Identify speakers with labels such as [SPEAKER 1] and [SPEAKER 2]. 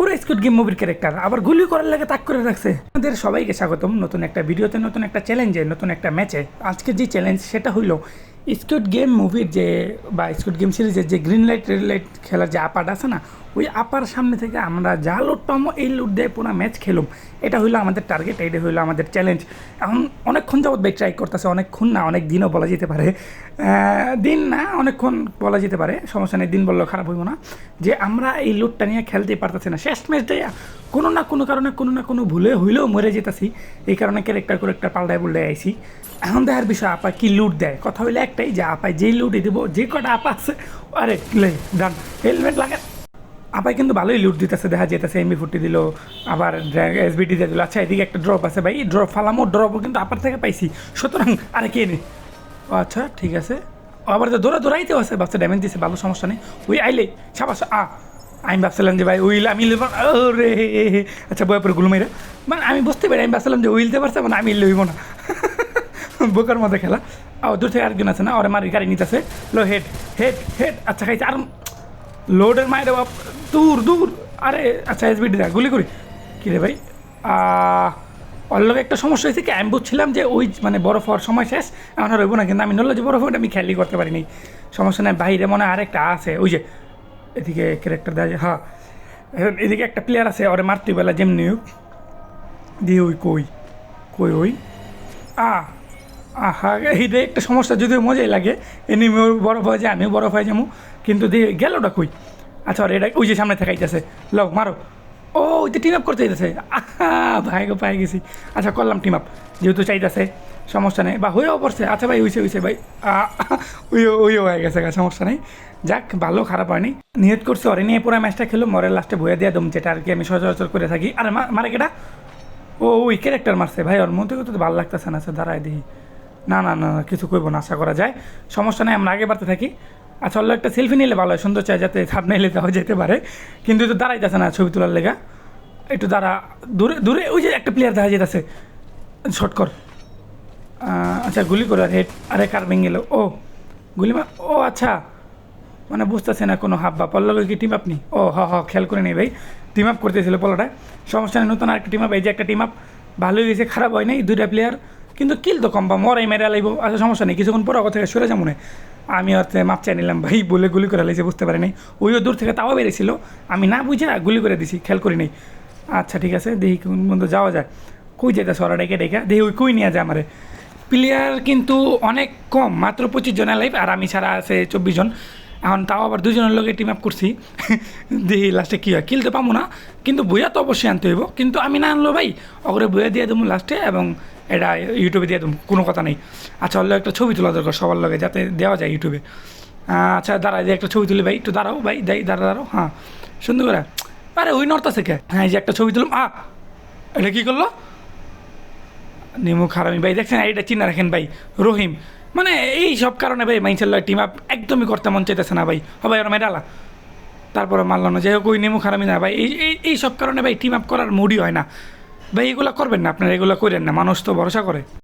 [SPEAKER 1] পুরো scoot game মুভির character আবার গুলি করার লাগে তাক করে রাখছে। আমাদের সবাইকে স্বাগতম নতুন একটা ভিডিওতে নতুন একটা চ্যালেঞ্জে নতুন একটা ম্যাচে আজকে যে চ্যালেঞ্জ সেটা হইল স্কুড গেম মুভির যে, বা স্কুড গেম সিরিজের যে গ্রিন লাইট রেড লাইট খেলার যে আপার আছে না, ওই আপার সামনে থেকে আমরা যা লুট পাবো, এই লুট দিয়ে পুরো ম্যাচ খেলুম। এটা হইল আমাদের টার্গেট এটা হইল আমাদের চ্যালেঞ্জ এখন অনেকক্ষণ যাবত ভাই ট্রাই করতেছে, অনেকক্ষণ না, অনেক দিনও বলা যেতে পারে। দিন না, অনেকক্ষণ বলা যেতে পারে, সমস্যা নেই, দিন বললেও খারাপ হইব না। যে আমরা এই লুটটা নিয়ে খেলতেই পারতেছি না। শেষ ম্যাচ দেয়া কোনো না কোনো কারণে, কোনো না কোনো ভুলে হইলেও মরে যেতেছি। এই কারণে ক্যারেক্টার করে একটা পাল্টায় বললে আইছি। এখন দেখার বিষয়, আপা কি লুট দেয়? কথা হইলে একটাই যে আপায় যেই লুটই দিব, যে কটা আপা আছে, আরে ডান হেলমেট লাগে আপাই কিন্তু ভালোই লুট দিতেছে, দেখা যেতেছে এমবি ফুটি দিল, আবার এসবিটি দিয়ে দিল। আচ্ছা এদিকে একটা ড্রপ আছে ভাই ড্রপ ফালামো ড্রপও কিন্তু আপার থেকে পাইছি। সুতরাং, আরে, কে নে? আচ্ছা ঠিক আছে। আবার তো দৌড়া দৌড়াইতেও আছে, বাচ্চা ড্যামেজ দিছে, ভালো সমস্যা নেই। ওই আইলে, সাবাস, আ, আমি ভাবছিলাম যে ভাই, উইল, আমি লিবার রে আচ্ছা বয়ে পরে গুলুমাইরা মানে আমি বুঝতে পারি, আমি ভাবছিলাম যে উইলতে পারছে মানে আমি লইব না। বোকার মধ্যে খেলা। ও দূর থেকে আরেকজন আছে না? ওরে মারি, গাড়ি নিতেছে। লো, হেড হেড হেড। আচ্ছা খাইছে। আর লোডের মায়ের বাপ দূর দূর। আরে আচ্ছা এসবিডি দা গুলি করি। কী রে ভাই লোক একটা সমস্যা হয়েছে কি? আমি বুঝছিলাম যে ওই মানে বরফ হওয়ার সময় শেষ। এখন আর হইব না, কিন্তু আমি নল্লা যে বরফ আমি খেয়ালই করতে পারিনি। সমস্যা নাই, বাইরে মনে হয় আরেকটা আছে। ওই যে, এদিকে ক্যারেক্টার দেয় হ্যাঁ। এদিকে একটা প্লেয়ার আছে, ওরে মারতে বেলা যেমনি দিয়ে ওই কই? কই ওই? আ আহা এইটা একটা সমস্যা যদিও মজাই লাগে এনিমিও বরফ হয়ে যায়, আমিও বরফ হয়ে যাব, কিন্তু দিয়ে গেলটা কই? আচ্ছা এটা ওই যে সামনে থাকাইতেছে। লও, মারো। ও ওই তো টিম আপ করতে যেতেছে আহা, ভাই গো পাই গেছি। আচ্ছা করলাম টিম আপ যেহেতু চাইতেছে, সমস্যা নেই। বা হয়েও পড়ছে। আচ্ছা ভাই, হইছে হইছে, ভাই। ওইও ওইও হয়ে গেছে সমস্যা নেই। যাক, ভালো, খারাপ হয়নি। নিয়ত করছে অরে নিয়ে পুরো ম্যাচটা খেলো, মরে লাস্টে ভয়ে দিয়ে দম যেটা আর কি আমি সচরাচর করে থাকি। আরে মারে কেটা ও, ওই ক্যারেক্টার মারছে। ভাই, ওর মধ্যে তো ভালো লাগতেছে না স্যার দাঁড়ায় দিই না না না না, কিছু করব না আশা করা যায়। সমস্যা নেই আমরা আগে বাড়তে থাকি। আচ্ছা অল্প একটা সেলফি নিলে ভালো হয় সুন্দর চাই যাতে সাপ নিলে দেওয়া যেতে পারে। কিন্তু তো দাঁড়াইতেছে না ছবি তোলার লেগা। একটু দাঁড়া দূরে দূরে ওই যে একটা প্লেয়ার দেখা যেতেছে শর্ট কর। আচ্ছা গুলি করে আর হেড আরে কার গেল ও গুলি মা ও আচ্ছা। মানে বুঝতেছে না কোনো হাব বা পল্লবের কি টিম আপনি ও হ হ খেয়াল করে নেই ভাই। টিম আপ করতেছিল পল্লটায় সমস্যা নেই নতুন আরেকটা টিম আপ এই যে একটা টিম আপ ভালোই হয়েছে খারাপ হয় নাই দুইটা প্লেয়ার কিন্তু কিল তো কম বা মরাই মেরে লাইব আচ্ছা সমস্যা নেই, কিছুক্ষণ পর থেকে সরে যাব না। আমি হচ্ছে মাপ চাই নিলাম, ভাই, বলে গুলি করে লাইছে, বুঝতে পারি নাই। ওইও দূর থেকে তাও বেড়েছিল আমি না বুঝে গুলি করে দিছি, খেয়াল করি নাই। আচ্ছা ঠিক আছে, দেখি কোন বন্ধু যাওয়া যায়। কই যেতেছে সরা, ডেকে ডেকে, দেখি ওই কই নিয়ে যায় আমারে। প্লেয়ার কিন্তু অনেক কম, মাত্র পঁচিশ জনের লাইফ আর আমি ছাড়া আছে চব্বিশ জন। এখন তাও আবার দুজনের লোকে টিম আপ করছি। দেখি লাস্টে কী হয়? কিলতে পাবো না, কিন্তু বইয়া তো অবশ্যই আনতে হইব। কিন্তু আমি না আনলো ভাই ওগুলো বইয়া দিয়ে দেবো লাস্টে এবং এটা ইউটিউবে দিয়ে দেবো কোনো কথা নেই। আচ্ছা অল্প একটা ছবি তোলা দরকার সবার লগে, যাতে দেওয়া যায় ইউটিউবে আচ্ছা দাঁড়ায় দিয়ে একটা ছবি তুলি ভাই, একটু দাঁড়াও ভাই, দেই, দাঁড়া, দাঁড়াও হ্যাঁ। সুন্দর করে। আরে, ওই নর্তা থেকে হ্যাঁ এই যে একটা ছবি তুললাম আ, এটা কী করল? নিমু খারামি, ভাই, দেখছেন এইটা চিনা রাখেন ভাই, রহিম। মানে এই সব কারণে ভাই মাইনসাল্লাহ টিম আপ একদমই করতে মন চাইতেছে না ভাই। হবাই আর মেডালা তারপরে মানলাম না, যে হোক, ওই নেমু খারামি না ভাই। এই এই সব কারণে ভাই টিম আপ করার মুডি হয় না। ভাই, এগুলো করবেন না আপনারা, এগুলো করেন না। মানুষ তো ভরসা করে।